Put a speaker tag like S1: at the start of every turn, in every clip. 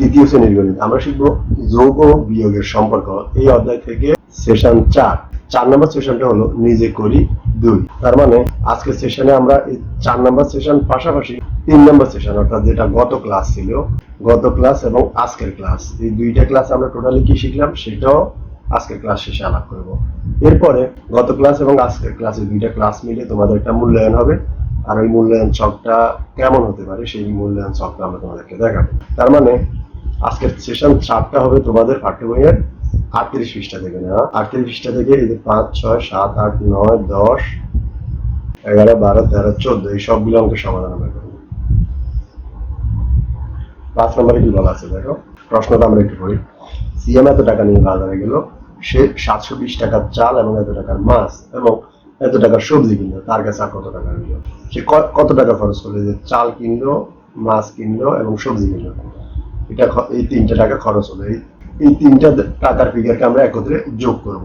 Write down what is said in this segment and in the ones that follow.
S1: তৃতীয় শ্রেণির গণিত। আমরা শিখব যোগ ও বিয়োগের সম্পর্ক। এই অধ্যায় থেকে সেশন চার। চার নম্বর সেশনটা হলো নিজে করি দুই। তার মানে আজকের সেশনে আমরা এই চার নম্বর সেশন পাশাপাশি তিন নম্বর সেশন অর্থাৎ যেটা গত ক্লাস ছিল, গত ক্লাস এবং আজকের ক্লাস এই দুইটা ক্লাস আমরা টোটালি কি শিখলাম? সেটাও আজকের ক্লাস শেষে আলাপ করব। এরপরে গত ক্লাস এবং আজকের ক্লাসে দুইটা ক্লাস মিলে তোমাদের একটা মূল্যায়ন হবে। আর ওই মূল্যায়ন চকটা কেমন হতে পারে? সেই মূল্যায়ন চকটা আমরা তোমাদেরকে দেখাবো। তার মানে আজকের সেশন চারটা হবে তোমাদের পাঠ্য বইয়ের আটত্রিশ পৃষ্ঠা থেকে, না? আটত্রিশ পৃষ্ঠা থেকে এই যে পাঁচ, ছয়, সাত, আট, নয়, দশ, এগারো, বারো, তেরো, চোদ্দ, এই সবগুলো অঙ্কের সমাধান আমরা করব পাঁচ নম্বরে কি বলা আছে দেখো? প্রশ্নটা আমরা একটু পড়ি। সিএম এত টাকা নিয়ে বাজারে গেল, সে সাতশো বিশ টাকার চাল এবং এত টাকার মাছ এবং এত টাকার সবজি কিনলো, তার কাছে আর কত টাকা নিল সে কত টাকা খরচ করল? যে চাল কিনলো, মাছ কিনলো এবং সবজি কিনলো। এটা এই তিনটা টাকা খরচ হলো। এই তিনটা টাকার ফিগারকে আমরা একত্রে যোগ করব।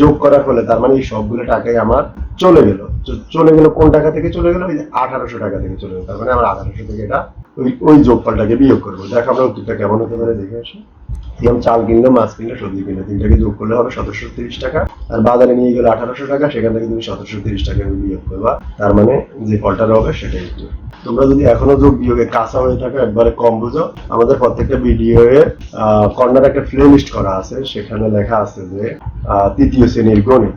S1: যোগ করার ফলে তার মানে এই সবগুলো টাকাই আমার চলে গেল। চলে গেল কোন টাকা থেকে চলে গেল? ওই আঠারোশো টাকা থেকে চলে গেল। তার মানে আমরা আঠারোশো থেকে এটা ওই ওই যোগফলটাকে বিয়োগ করব। দেখো আমরা উত্তরটা কেমন হতে পারে দেখে আসি। সিএম চাল কিনলো মাছ কিনলো সবজি কিনলো তিনটাকে যোগ করলে হবে সতেরোশো তিরিশ টাকা। আর বাজারে নিয়ে গেলে আঠারোশো টাকা, সেখান থেকে তুমি সতেরোশো তিরিশ টাকা বিয়োগ করবা। তার মানে যে ফলটা হবে সেটাই তোমরা যদি এখনও যোগ বিয়োগে কাঁচা হয়ে থাকো, একবারে কম বুঝো। আমাদের প্রত্যেকটা ভিডিও এর কর্নার একটা প্লে লিস্ট করা আছে। সেখানে লেখা আছে যে তৃতীয় শ্রেণির গণিত।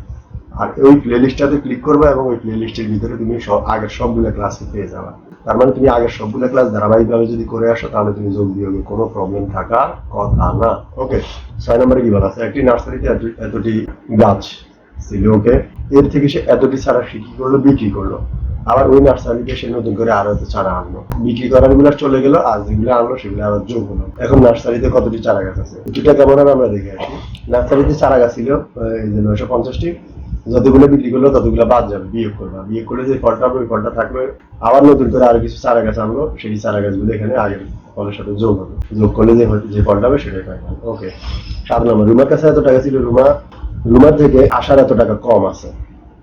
S1: আর ওই প্লে লিস্টটাতে ক্লিক করবে এবং ওই প্লে লিস্টের ভিতরে তুমি আগের সবগুলো ক্লাস পেয়ে যাবে। তার মানে তুমি আগের সবগুলো ক্লাস ধারাবাহিকভাবে যদি করে আসো, তাহলে তুমি যোগ বিয়োগে কোনো প্রবলেম থাকার কথা না। ওকে ছয় নম্বরে কি বলা আছে? একটি নার্সারিতে এতটি গাছ ছিল ওকে এর থেকে সে এতটি চারা সে কি করল? বিক্রি করল। আবার ওই নার্সারিতে সে নতুন করে আরও চারা আনলো। বিক্রি করারগুলো চলে গেলো, আর যেগুলো আনলো, সেগুলো আবার যোগ হলো। এখন নার্সারিতে কতটি চারা গাছ আছে? দুটা কেমন আমরা দেখে আসি। নার্সারিতে চারা গাছ ছিল এই যে নয়শো পঞ্চাশটি। যতগুলো বিক্রি করল, ততগুলো বাদ যাবে, বিয়োগ করবা। বিয়োগ করলে যে ফলটা হবে, ওই ফলটা থাকবে। আবার নতুন করে আরও কিছু চারা গাছ আনলো সেই চারা গাছগুলো এখানে আগের ফলের সাথে যোগ হবে। যোগ করলে যে যে ফলটা হবে, সেটাই পাইবেন ওকে সাত নম্বর, রুমার কাছে এত টাকা ছিল? রুমা, রুমার থেকে আসার এত টাকা কম আছে।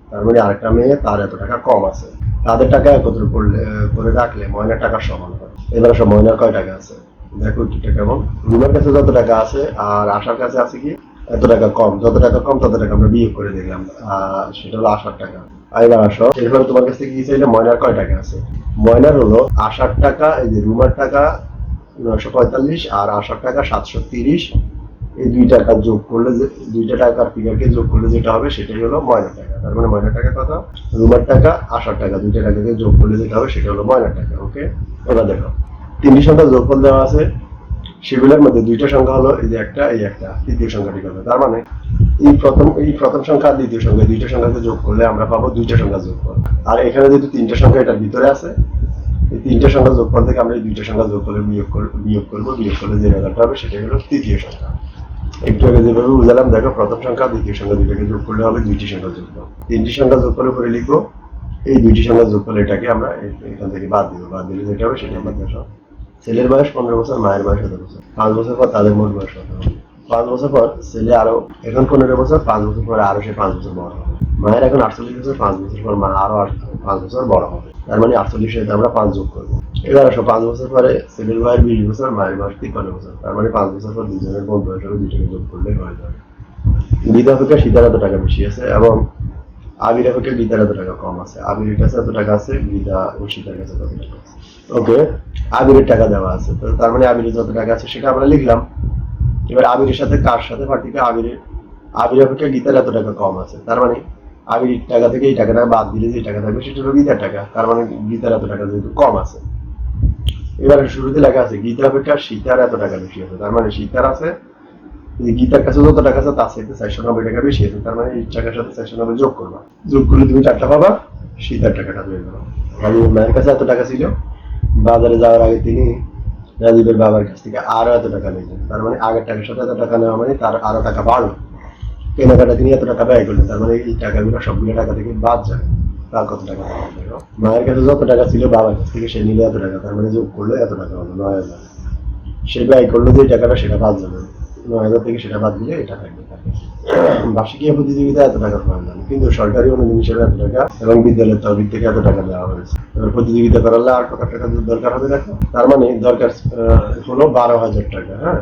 S1: তার মানে আরেকটা মেয়ে, তার এত টাকা কম আছে। তাদের টাকা একত্র করলে, করে রাখলে ময়নার টাকা সমান হয়। এবার সব ময়নার কয় টাকা আছে? দেখো উত্তরটা কেমন রুমার কাছে যত টাকা আছে, আর আশার কাছে আছে কি? এত টাকা কম, যত টাকা কম, তত টাকা আমরা বিয়ে করে দেখলাম আর সেটা হলো আশার টাকা। আর এবার আসো, এরপরে তোমার কাছে কি চাইলে ময়নার কয় টাকা আছে? ময়নার হলো আশার টাকা, এই যে রুমার টাকা নয়শো পঁয়তাল্লিশ আর আশার টাকা সাতশো তিরিশ। এই দুই টাকা যোগ করলে যে, দুইটা টাকার ফিগারকে যোগ করলে যেটা হবে সেটাই হলো ময়নার টাকা। তার মানে ময়নার টাকা কত? রুমার টাকা আশার টাকা, দুইটা টাকাকে যোগ করলে যেটা হবে সেটা হলো ময়নার টাকা ওকে এবার দেখো, তিনটি সংখ্যা যোগফল দেওয়া আছে। সেগুলোর মধ্যে দুইটা সংখ্যা হলো, এই যে একটা, এই একটা, তৃতীয় সংখ্যাটি কত তার মানে এই প্রথম এই প্রথম সংখ্যা আর দ্বিতীয় সংখ্যা দুইটা সংখ্যাকে যোগ করলে আমরা পাবো দুইটা সংখ্যা যোগফল আর এখানে যেহেতু তিনটা সংখ্যা এটার ভিতরে আছে, এই তিনটা সংখ্যা যোগফল থেকে আমরা এই দুইটা সংখ্যা যোগ করলে বিয়োগ করব বিয়োগ করব, বিয়োগ করলে যে রেজাল্ট হবে সেটাই হলো তৃতীয় সংখ্যা। একটু আগে যেভাবে বুঝালাম, দেখো প্রথম সংখ্যা, দ্বিতীয় সংখ্যা দুইটাকে যোগ করলে হবে দুইটি সংখ্যা যোগ করব তিনটি সংখ্যা যোগ করলে পরে লিখব, এই দুইটি সংখ্যা যোগ করলে এটাকে আমরা এখান থেকে বাদ দিব। বাদ দিলে যেটা হবে সেটা দেখো ছেলের বয়স পনেরো বছর, মায়ের বয়স সতেরো বছর। পাঁচ বছর পর তাদের মোট বয়স কত? পাঁচ বছর পর ছেলে আরও, এখন পনেরো বছর, পাঁচ বছর পরে আরও সে পাঁচ বছর বড় হবে। মায়ের এখন আটচল্লিশ বছর, পাঁচ বছর পর মা আরও পাঁচ বছর বড় হবে। তার মানে আটচল্লিশের সাথে আমরা পাঁচ যোগ করব। এবার আসো, পাঁচ বছর পরে ছেলের বয়স বিশ বছর, মায়ের বয়স তিপ্পান্ন বছর। তার মানে পাঁচ বছর পর দুজনের বয়স হবে দুজনে যোগ করলে হয়ে যাবে। গীতা অপেক্ষা সীতার এত টাকা বেশি আছে এবং আবির গীতার এত টাকা কম আছে। আবিরের কাছে এত টাকা আছে ও কাছে টাকা আছে। ওকে আবিরের টাকা দেওয়া আছে। তো তার মানে আবিরের যত টাকা আছে সেটা আমরা লিখলাম। এবার আবিরের সাথে কার সাথে পার্টিকে আবিরের আবির অপেক্ষা গীতার এত টাকা কম আছে। তার মানে আবির টাকা থেকে এই টাকাটা বাদ দিলে যে টাকা থাকবে সেটা হলো গীতার টাকা। তার মানে গীতার এত টাকা যেহেতু কম আছে। এবার শুরুতে লেখা আছে গীতা অপেক্ষা সীতার এত টাকা বেশি আছে। তার মানে সীতার আছে গীতার কাছে যত টাকা আছে তার সাথে চারশো নব্বই টাকা বেশি আছে। তার মানে টাকার সাথে চারশো নব্বই যোগ করবা। যোগ করলে তুমি পাবা সীতার টাকাটা পেয়ে আমি মায়ের কাছে এত টাকা ছিল, বাজারে যাওয়ার আগে তিনি রাজীবের বাবার কাছ থেকে আরও এত টাকা নিয়েছেন তার মানে আগের টাকার সাথে এত টাকা নেওয়া মানে তার আরও টাকা বাড়লো। কেনাকাটা তিনি এত টাকা ব্যয় করলেন, তার মানে এই টাকাগুলো সবগুলো টাকা থেকে বাদ যাবে তার কত টাকা মায়ের কাছে যত টাকা ছিল, বাবার কাছ থেকে সে নিলে এত টাকা, তার মানে যোগ করলে এত টাকা হলো, নয় হাজার। সে ব্যয় করল যে টাকাটা, সেটা বাদ যাবে। নয় হাজার থেকে সেটা বাদ দিলে এটা থাকবে থাকে বার্ষিকীয় প্রতিযোগিতা এত টাকা প্রয়োজন কিন্তু সরকারি অনুদান হিসেবে এত টাকা এবং বিদ্যালয়ের তহবিল থেকে এত টাকা দেওয়া হয়েছে। প্রতিযোগিতা করালে আর কত টাকা দরকার হবে দেখো? তার মানে দরকার হলো বারো হাজার টাকা হ্যাঁ?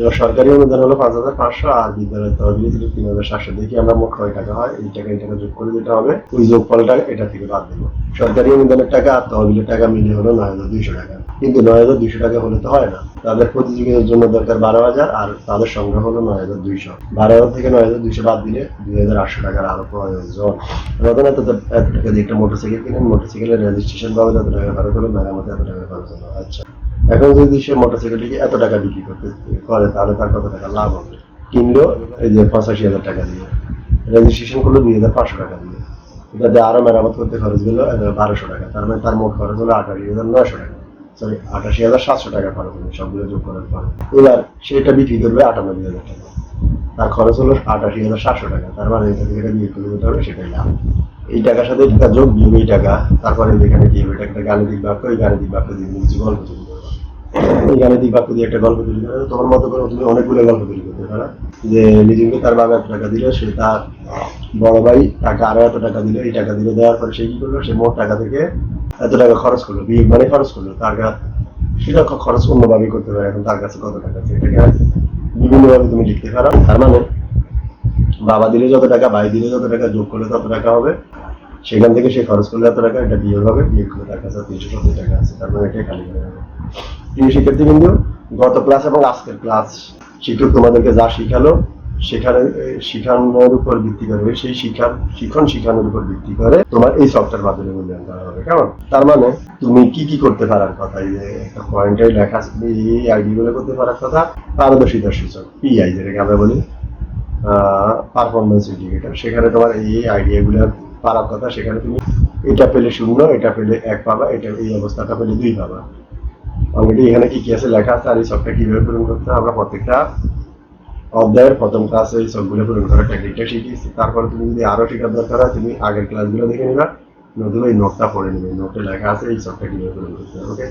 S1: এবার সরকারি অনুদান হলো পাঁচ হাজার পাঁচশো, আর বিদ্যালয়ের তহবিলে ছিল তিন হাজার সাতশো দেখি আমরা মোট কয় টাকা হয়, এই টাকা এই টাকা যোগ করে যেটা হবে। ওই যোগফলটা এটা থেকে বাদ দেবো। সরকারি অনুদানের টাকা আর তহবিলের টাকা মিলে হলো নয় হাজার দুইশো টাকা। কিন্তু নয় হাজার দুইশো টাকা হলে তো হয় না। তাদের প্রতিযোগিতার জন্য দরকার বারো হাজার, আর তাদের সংগ্রহ হলো নয় হাজার দুইশো। বারো হাজার থেকে নয় হাজার দুইশো বাদ দিলে দুই হাজার আটশো টাকার আরও প্রয়োজন। রতন এত এত টাকা দিয়ে একটা মোটরসাইকেল কিনেন, মোটরসাইকেলের রেজিস্ট্রেশন পাবে এত টাকা খরচ হলো, মেরামতে এত টাকা খরচ হলো। আচ্ছা। এখন যদি সে মোটরসাইকেলটিকে এত টাকা বিক্রি করতে করে তাহলে তার কত টাকা লাভ হবে? কিনলো, এই যে পঁচাশি হাজার টাকা দিয়ে। রেজিস্ট্রেশন করল দুই হাজার পাঁচশো টাকা দিয়ে। এটাতে আরও মেরামত করতে খরচ গেলো বারোশো টাকা। তার মানে তার মোট খরচ হলো আঠাশি হাজার নয়শো টাকা। সরি আঠাশি হাজার সাতশো টাকা খরচ হলো, সবগুলো যোগ করার পর। এবার সেটা বিক্রি করবে আটানব্বই হাজার টাকা। তার খরচ হলো আটাশি হাজার সাতশো টাকা। তার মানে এটা থেকে বিক্রি করে দিতে হবে সেটাই লাভ। এই টাকার সাথে যোগ বিয়োগ এই টাকা। তারপরে যেখানে কি হবে এটা একটা গাণিতিক বাক্য এই গাণিতিক বাক্য দিয়ে কিছু গল্প এই দিয়ে একটা গল্প তৈরি করে। তোমার মতো করে তুমি অনেকগুলো গল্প তৈরি করতে পারো যে তার বাবা এত টাকা সে তার বড় ভাই তাকে আরও এত টাকা এই টাকা দেওয়ার পরে সে কি করল? সে মোট টাকা থেকে এত টাকা খরচ করল বিয়োগ মানে খরচ করল। তার কাছে সেটা খরচ অন্যভাবে করতে পারে এখন তার কাছে কত টাকা আছে? এটাকে বিভিন্নভাবে তুমি লিখতে পারো। তার মানে বাবা দিলে যত টাকা, ভাই দিলে যত টাকা, যোগ করলে তত টাকা হবে। সেখান থেকে সে খরচ করলে এত টাকা, এটা বিয়োগ হবে, বিয়োগ করলে তার কাছে তিনশো সত্তর টাকা আছে, তার মানে এটাই খালি হয়ে যাবে। প্রিয় শিক্ষার্থী কিন্তু গত ক্লাস এবং আজকের ক্লাস, শিক্ষক তোমাদেরকে যা শিখালো, সেখানে শিখানোর উপর ভিত্তি করে সেই শিক্ষা, শিক্ষণ শিখানোর উপর ভিত্তি করে তোমার এই সফটওয়্যার মাধ্যমে মূল্যায়ন করা হবে, কেমন? তার মানে তুমি কি কি করতে পারার কথা, এই যে একটা পয়েন্টে লেখা তুমি এই আইডি গুলো করতে পারার কথা, পারদর্শিতার সূচক পিআই যেটাকে আমরা বলি পারফরমেন্স ইন্ডিকেটর সেখানে তোমার এই আইডিয়া গুলো পারার কথা, সেখানে তুমি এটা পেলে শূন্য, এটা পেলে এক পাবা, এটা এই অবস্থাটা পেলে দুই পাবা। অলরেডি এখানে কি কি আছে লেখা আছে আর এই সবটা কীভাবে পূরণ করতে হবে? আমরা প্রত্যেকটা অধ্যায়ের প্রথম ক্লাসে এই সবগুলো পূরণ করার টেকনিকটা শিখিয়েছি। তারপরে তুমি যদি আরও শেখার দরকার হয়, তুমি আগের ক্লাসগুলো দেখে নিবা। নতুন এই নোটটা পড়ে নিবে। নোটে লেখা আছে এই সবটা কীভাবে পূরণ করতে হবে ওকে